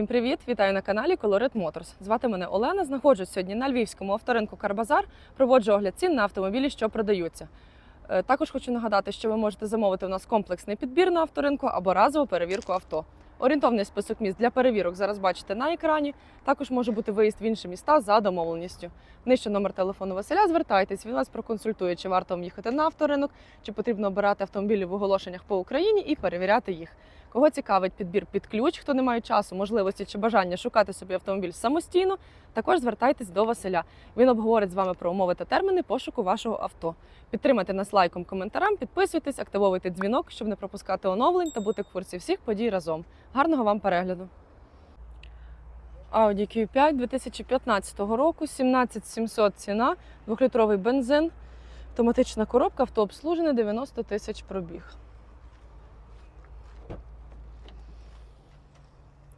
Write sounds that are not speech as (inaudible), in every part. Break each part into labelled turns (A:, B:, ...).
A: Всім привіт! Вітаю на каналі Colorit Motors. Звати мене Олена. Знаходжусь сьогодні на львівському авторинку Карбазар. Проводжу огляд цін на автомобілі, що продаються. Е, Також хочу нагадати, що ви можете замовити у нас комплексний підбір на авторинку або разову перевірку авто. Орієнтовний список міст для перевірок зараз бачите на екрані. Також може бути виїзд в інші міста за домовленістю. Нижче номер телефону Василя. Звертайтесь, він вас проконсультує, чи варто вам їхати на авторинок, чи потрібно обирати автомобілі в оголошеннях по Україні і перевіряти їх. Кого цікавить підбір під ключ, хто не має часу, можливості чи бажання шукати собі автомобіль самостійно, також звертайтесь до Василя. Він обговорить з вами про умови та терміни пошуку вашого авто. Підтримайте нас лайком, коментарем, підписуйтесь, активовуйте дзвінок, щоб не пропускати оновлень та бути в курсі всіх подій разом. Гарного вам перегляду! Audi Q5 2015 року, 17700 ціна, 2-літровий бензин, автоматична коробка, авто обслужене, 90 тисяч пробіг.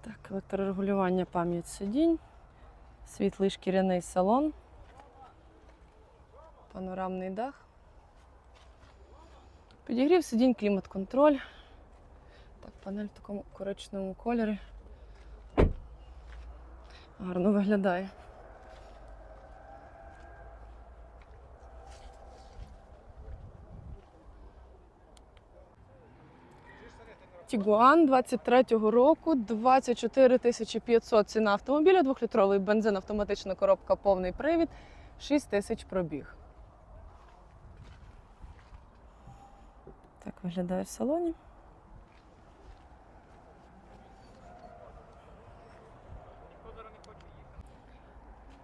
A: Так, електрорегулювання пам'ять сидінь, світлий шкіряний салон, панорамний дах. Підігрів сидінь, клімат-контроль. Так, панель в такому коричневому кольорі. Гарно виглядає. Тігуан 23-го року, 24 тисячі 500 ціна автомобіля, 2-літровий бензин, автоматична коробка, повний привід, 6 тисяч пробіг. Так виглядає в салоні.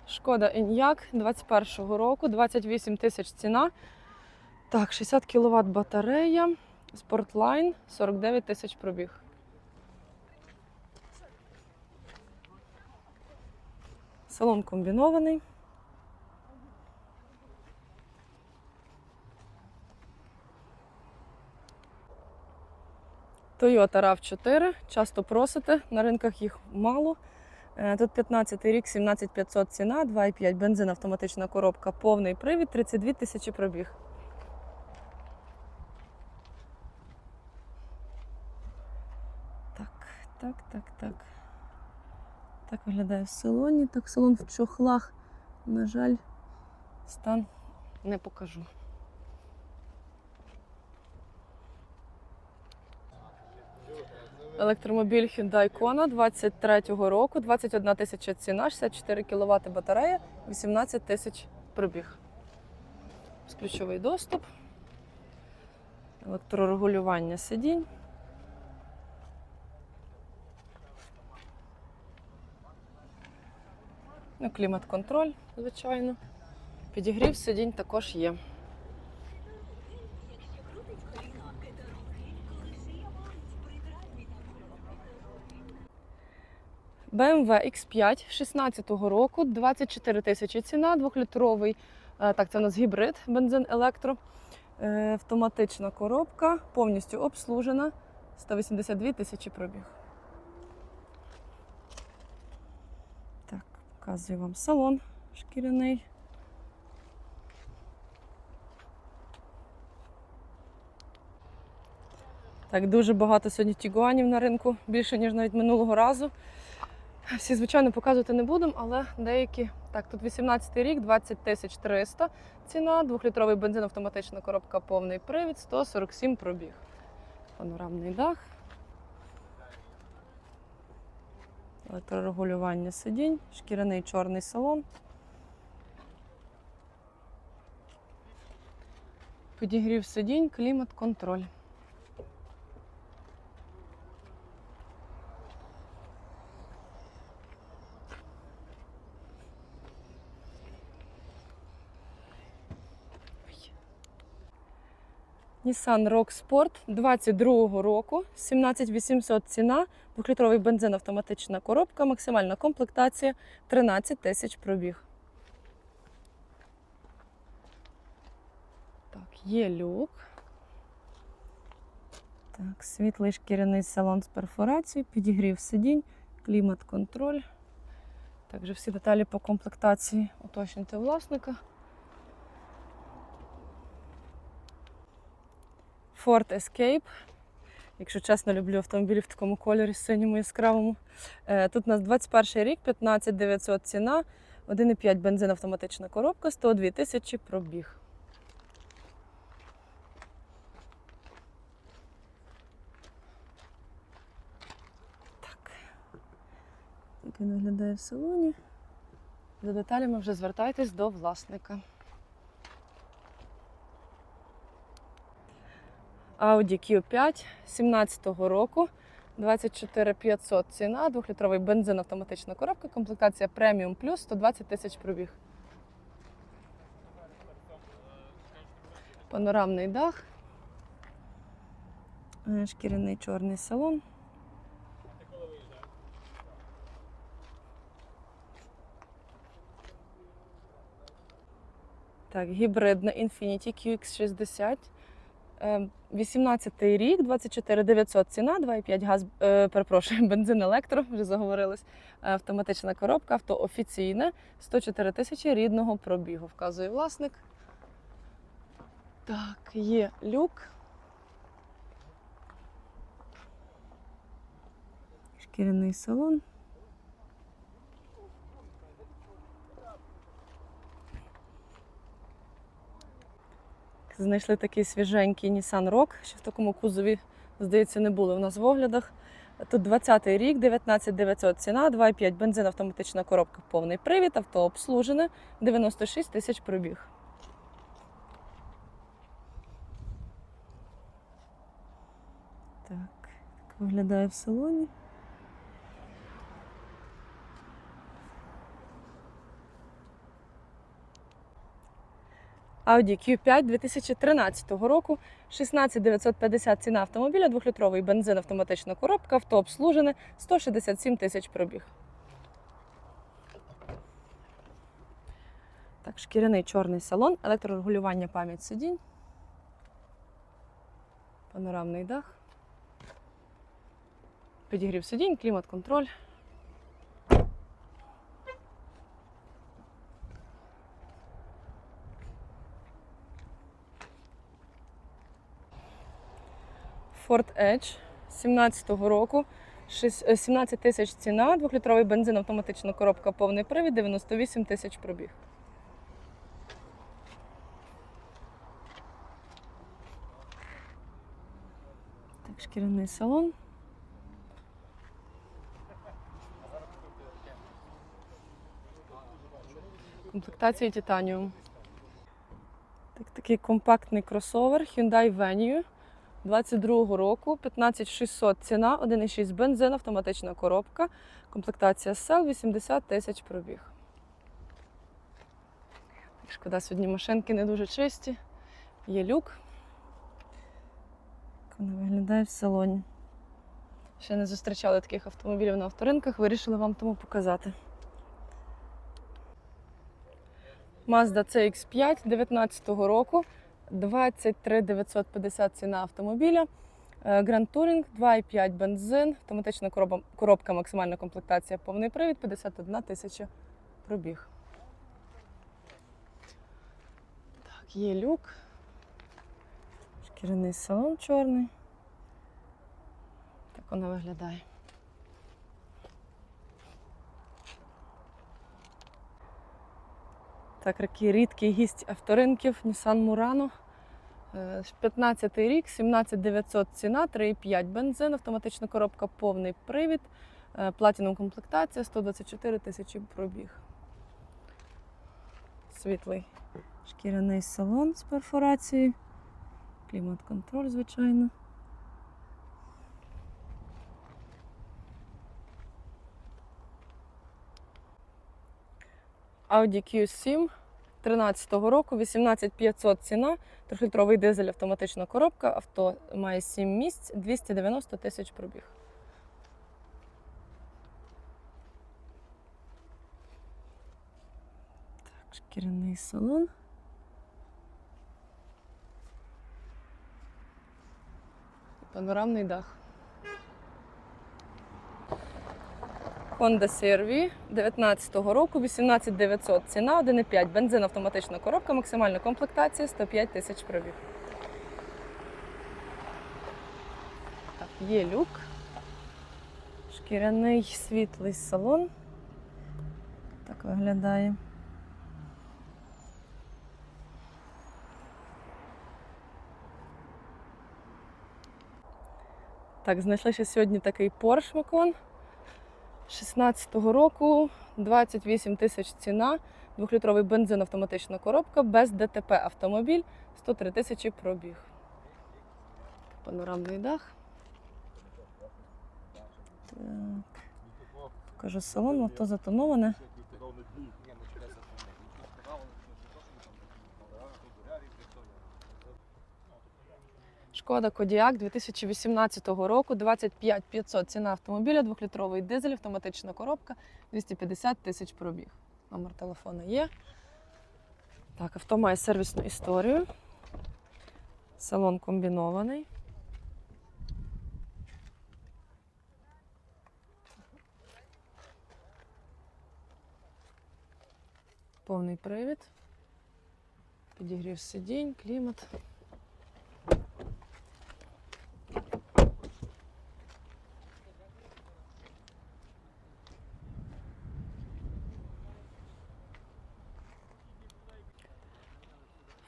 A: Шкода Еніак 21-го року, 28 тисяч ціна. Так, 60 кВт батарея. Спортлайн 49 тисяч пробіг. Салон комбінований. Toyota RAV4. Часто просите, на ринках їх мало. Е, Тут 15 рік, 17500 ціна, 2,5 бензин, автоматична коробка, повний привід, 32 тисячі пробіг. Так, так, так, так. Виглядає в салоні. Так, салон в чохлах. На жаль, стан не покажу. Електромобіль Hyundai Kona 23-го року, 21 тисяча ціна, 64 кВт батарея, 18 тисяч пробіг. Ключовий доступ, електрорегулювання сидінь. Ну, клімат-контроль, звичайно. Підігрів сидінь також є. BMW X5 16-го року, 24 тисячі ціна, 2-літровий. е, Так, це у нас гібрид, бензин електро. Е, Автоматична коробка, повністю обслужена. 182 тисячі пробіг. Так, показую вам салон шкіряний. Так, дуже багато сьогодні тігуанів на ринку, більше, ніж навіть минулого разу. Всі, звичайно, показувати не будемо, але деякі. Так, тут 18 рік, 20 тисяч 300 ціна, 2-літровий бензин, автоматична коробка, повний привід, 147 пробіг. Панорамний дах. Електрорегулювання сидінь, шкіряний чорний салон. Підігрів сидінь, клімат-контроль. Nissan Rock Sport 22-го року, 17800 ціна, 2-літровий бензин, автоматична коробка, максимальна комплектація, 13 тисяч пробіг. Так, є люк. Так, світлий шкіряний салон з перфорацією, підігрів сидінь, клімат-контроль. Також всі деталі по комплектації уточнюйте власника. Ford Escape Якщо чесно, люблю автомобілі в такому кольорі синьому яскравому. Е, Тут у нас 21 рік, 15 900 ціна, 1,5 бензин автоматична коробка, 102 тисячі пробіг. Так. Як він виглядає в салоні. За деталями вже звертайтесь до власника. Audi Q5 17-го року. 24 500 ціна, 2-літровий бензин, автоматична коробка, комплектація преміум плюс 120 тисяч пробіг. Панорамний дах. Е, Шкіряний чорний салон. Так, гібридна Infiniti QX60. 18 рік, 24 900 ціна, 2,5 газ, е, перепрошую, (laughs) бензин електро, вже заговорилось. Е, Автоматична коробка, авто офіційне, 104 тисячі рідного пробігу, вказує власник. Так, є люк. Шкіряний салон. Знайшли такий свіженький Nissan Rogue, що в такому кузові, здається, не було у нас в оглядах. Тут 20-й рік, 19 900 ціна, 2,5 бензин, автоматична коробка, повний привід, авто обслужене, 96 тисяч пробіг. Так, так виглядає в салоні. Audi Q5 2013 року, 16 950 ціна автомобіля, 2-літровий бензин, автоматична коробка, авто обслужене, 167 тисяч пробіг. Так, шкіряний чорний салон, електрорегулювання пам'ять сидінь, панорамний дах, підігрів сидінь, клімат-контроль. Ford Edge 17-го року. Е, 17 тисяч ціна, 2-літровий бензин, автоматична коробка, повний привід, 98 тисяч пробіг. Так, шкіряний салон. Комплектація титаніум. Так, такий компактний кросовер Hyundai Venue. 22-го року, 15600 ціна, 1,6 бензин, автоматична коробка, комплектація сел, 80 тисяч пробіг. Шкода, сьогодні машинки не дуже чисті. Є люк. Вона виглядає в салоні. Ще не зустрічали таких автомобілів на авторинках, вирішили вам тому показати. Mazda CX5 19-го року. 23 950 ціна автомобіля. Е, Grand Touring 2,5 бензин, автоматична коробка, коробка, максимальна комплектація, повний привід, 51 тисяча пробіг. Так, є люк. Шкіряний салон чорний. Так вона виглядає. Такий рідкий гість авторинків Nissan Murano. Е, 15 рік, 17 900 ціна, 3,5 бензин, автоматична коробка, повний привід, е, комплектація, 124 тисячі пробіг. Світлий шкіряний салон з перфорацією, клімат-контроль, звичайно. Audi Q7 13-го року, 18500 ціна, 3-літровий дизель, автоматична коробка, авто має 7 місць, 290 тисяч пробіг. Так, шкіряний салон. Панорамний дах. Honda CR-V 19-го року, 18900 ціна, 1,5 бензин, автоматична коробка, максимальна комплектація, 105 тисяч пробіг. Так. Є люк. Шкіряний світлий салон. Так виглядає. Так, знайшли ще сьогодні такий Porsche Macan 16-го року, 28 тисяч ціна, двохлітровий бензин, автоматична коробка, без ДТП автомобіль, 103 тисячі пробіг. Панорамний дах. Так. Покажу салон, авто затоноване. Шкода Кодіак 2018 року, 25 500 ціна автомобіля, двохлітровий дизель, автоматична коробка, 250 тисяч пробіг. Номер телефону є. Так, авто має сервісну історію. Салон комбінований. Повний привід. Підігрів сидінь, клімат.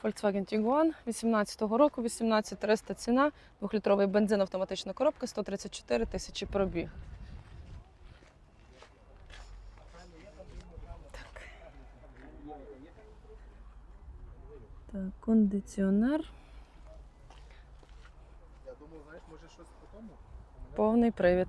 A: Volkswagen Tiguan 18-го року, 18300 ціна, двохлітровий бензин, автоматична коробка, 134 тисячі пробіг. Так. Так, кондиціонер,
B: Я думав, знаєш, може щось по тому?
A: повний привід.